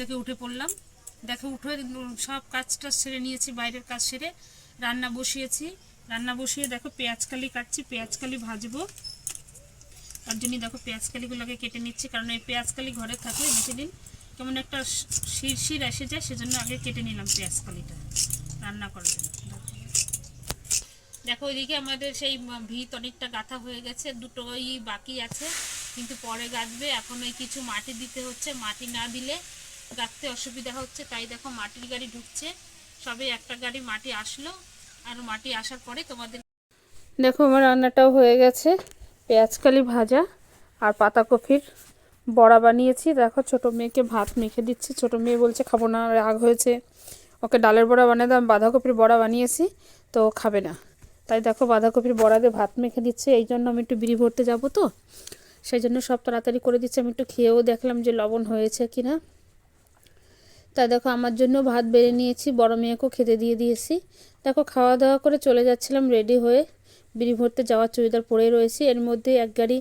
থেকে উঠে পড়লাম। দেখো, উঠে সব কাজটা সেরে নিয়েছি, বাইরের কাজ সেরে। রান্না বসিয়েছি। রান্না বসিয়ে দেখো পেঁয়াজকালি কাটছি পেঁয়াজকালি ভাজবো। তার জন্যই দেখো পেঁয়াজকালিগুলোকে কেটে নিচ্ছি। কারণ এই পেঁয়াজকালি ঘরে থাকলে বেশি দিন কেমন একটা শির শির এসে যায়, সেজন্য আগে কেটে নিলাম পেঁয়াজকালিটা রান্না করার জন্য। দেখো, ওইদিকে আমাদের সেই ভিত অনেকটা গাঁথা হয়ে গেছে। দুটোই বাকি আছে, কিন্তু পরে গাঁথবে। এখন ওই কিছু মাটি দিতে হচ্ছে। মাটি না দিলে গাঁথতে অসুবিধা হচ্ছে, তাই দেখো মাটির গাড়ি ঢুকছে। সবে একটা গাড়ি মাটি আসলো, আর মাটি আসার পরে তোমাদের দেখো আমার রান্নাটাও হয়ে গেছে পেঁয়াজকালি ভাজা আর পাতাকপির বড়া বানিয়েছি। দেখো ছোট মেয়েকে ভাত মেখে দিচ্ছি, ছোট মেয়ে বলছে খাব না, রাগ হয়েছে। ওকে ডালের বড়া বানিয়ে দাম বাঁধাকপির বড়া বানিয়েছি, তো খাবে না। তাই দেখো বাঁধাকপির বড়া দিয়ে ভাত মেখে দিচ্ছে, এই জন্য আমি একটু বিড়ি ভরতে যাব তো। সেই জন্য সব তাড়াতাড়ি করে দিচ্ছি, আমি একটু খেয়েও দেখলাম যে লবণ হয়েছে কি না তাই দেখো, আমার জন্য ভাত বেড়ে নিয়েছি, বড় মেয়েকেও খেতে দিয়ে দিয়েছি। দেখো খাওয়া দাওয়া করে চলে যাচ্ছিলাম, রেডি হয়ে বিড়ি ভরতে যাওয়ার চুড়িদার পরে রয়েছি। এর মধ্যে এক গাড়ি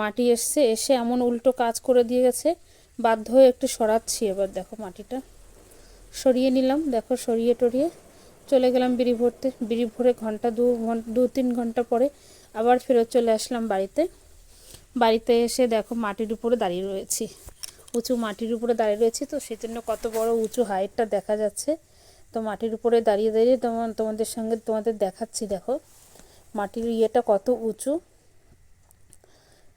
মাটি এসছে, এসে এমন উল্টো কাজ করে দিয়ে গেছে। বাধ্য হয়ে একটু সরাচ্ছি এবার, দেখো মাটিটা। সরিয়ে নিলাম, দেখো, সরিয়ে টরিয়ে চলে গেলাম বিড়ি ভরতে। বিড়ি ভরে ঘণ্টা দু ঘণ্টা দু তিন ঘণ্টা পরে আবার ফেরত চলে আসলাম বাড়িতে। বাড়িতে এসে দেখো, মাটির উপরে দাঁড়িয়ে রয়েছি। উঁচু মাটির উপরে দাঁড়িয়ে রয়েছি, তো সেই জন্য কত বড় উঁচু হাইটটা দেখা যাচ্ছে। তো মাটির উপরে দাঁড়িয়ে দাঁড়িয়ে তোমার তোমাদের সঙ্গে তোমাদের দেখাচ্ছি, দেখো। মাটির ইয়েটা কত উঁচু।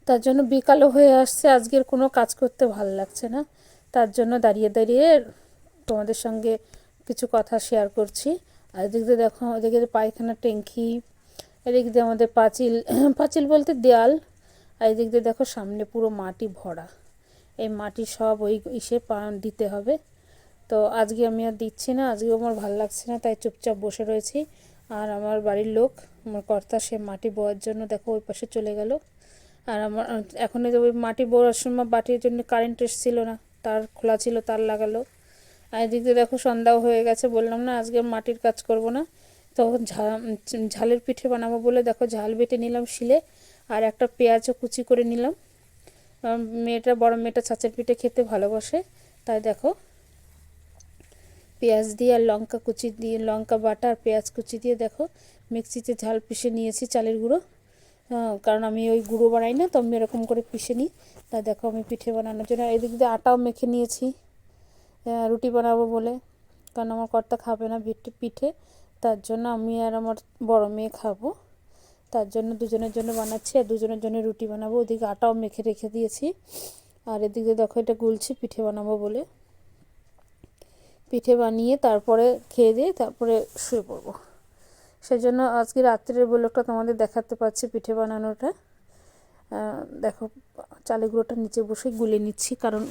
তার জন্য বিকালও হয়ে আসছে, আজকের কোনো কাজ করতে ভালো লাগছে না। তার জন্য দাঁড়িয়ে দাঁড়িয়ে তোমাদের সঙ্গে কিছু কথা শেয়ার করছি। আর এদিক দেখো ওদিকে পায়খানা ট্যাঙ্কি, এদিক দিয়ে আমাদের পাঁচিল। পাঁচিল বলতে দেয়াল। আর এদিক দিয়ে দেখো সামনে পুরো মাটি ভরা। এই মাটি সব ওই ইসে দিতে হবে। তো আজকে আমি আর দিচ্ছি না আজকে আমার ভালো লাগছে না, তাই চুপচাপ বসে রয়েছি। আর আমার বাড়ির লোক, আমার কর্তা, সে মাটি বোয়ার জন্য দেখো ওই পাশে চলে গেল। আর আমার, এখন ওই মাটি বোয়ার সময় বাটির জন্য কারেন্ট এসেছিল না, তার খোলা ছিল, তার লাগালো। আর এদিক দেখো সন্ধ্যাও হয়ে গেছে, বললাম না আজকে মাটির কাজ করব না। তো ঝালের পিঠে বানাবো বলে দেখো ঝাল বেটে নিলাম শিলে, আর একটা পেঁয়াজও কুচি করে নিলাম। মেয়েটা, বড় মেয়েটা ছাঁচের পিঠে খেতে ভালোবাসে। তাই দেখো, পেঁয়াজ দিয়ে আর লঙ্কা কুচি দিয়ে, লঙ্কা বাটা আর পেঁয়াজ কুচি দিয়ে দেখো, মিক্সিতে ঝাল পিষে নিয়েছি চালের গুঁড়ো। কারণ আমি ওই গুঁড়ো বানাই না, তো আমি এরকম করে পিষে নিই। তাই দেখো, আমি পিঠে বানানোর জন্য এদিক দিয়ে আটাও মেখে নিয়েছি। রুটি বানাবো বলে, কারণ আমার কর্তা খাবে না পিঠে। তার জন্য আমি আর আমার বড় মেয়ে খাব। তার জন্য দুজনের জন্য বানাচ্ছি আর দুজনের জন্য রুটি বানাবো। ওদিকে আটাও মেখে রেখে দিয়েছি। আর এদিকে দেখো এটা গুলছি, পিঠে বানাবো বলে। পিঠে বানিয়ে তারপরে খেয়ে দিয়ে তারপরে শুয়ে পড়ব। সেই জন্য আজকে রাত্রের ব্লগটা তোমাদের দেখাতে পাচ্ছি পিঠে বানানোটা। দেখো চালে গুঁড়োটা নিচে বসে গুলে নিচ্ছি কারণ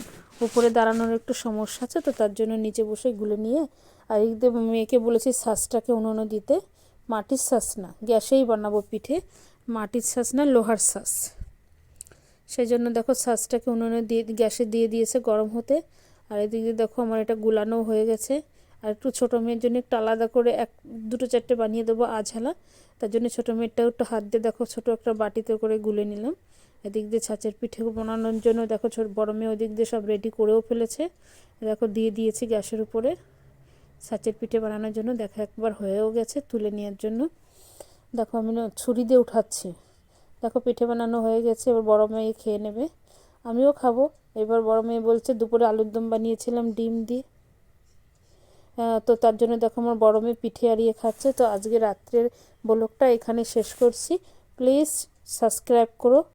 উপরে দাঁড়ানোর একটু সমস্যা আছে, তো তার জন্য নিচে বসে গুলে নিয়ে আর এদিকে মেয়েকে বলেছি শ্বাসটাকে উনুনে দিতে। মাটির শ্বাস না, গ্যাসেই বানাবো পিঠে মাটির শ্বাস না, লোহার শ্বাস সেই জন্য দেখো শ্বাসটাকে উনুনে দিয়ে, গ্যাসে দিয়ে দিয়েছে গরম হতে। আর এদিকে দেখো আমার এটা গুলানো হয়ে গেছে। আর একটু ছোটো মেয়ের জন্য একটু আলাদা করে এক, দুটো চারটে বানিয়ে দেবো আঝালা। তার জন্য ছোটো মেয়েরটাও একটু হাত দিয়ে দেখো ছোটো একটা বাটিতে করে গুলে নিলাম। এদিক দিয়ে ছাঁচের পিঠে বানানোর জন্য দেখো ছোট, বড় মেয়ে ওদিক দিয়ে সব রেডি করেও ফেলেছে। দেখো দিয়ে দিয়েছি গ্যাসের উপরে। ছাঁচের পিঠে বানানোর জন্য দেখো একবার হয়েও গেছে, তুলে নেওয়ার জন্য। দেখো আমি না ছুরি দিয়ে উঠাচ্ছি। দেখো পিঠে বানানো হয়ে গেছে, এবার বড় মেয়ে খেয়ে নেবে। আমিও খাব। এবার বড় মেয়ে বলছে, দুপুরে আলুর দম বানিয়েছিলাম, ডিম দিয়ে। তো তার জন্য দেখো আমার বড় মেয়ে পিঠে আরিয়ে খাচ্ছে। তো আজকে রাত্রের ব্লগটা এখানে শেষ করছি। প্লিজ সাবস্ক্রাইব করো।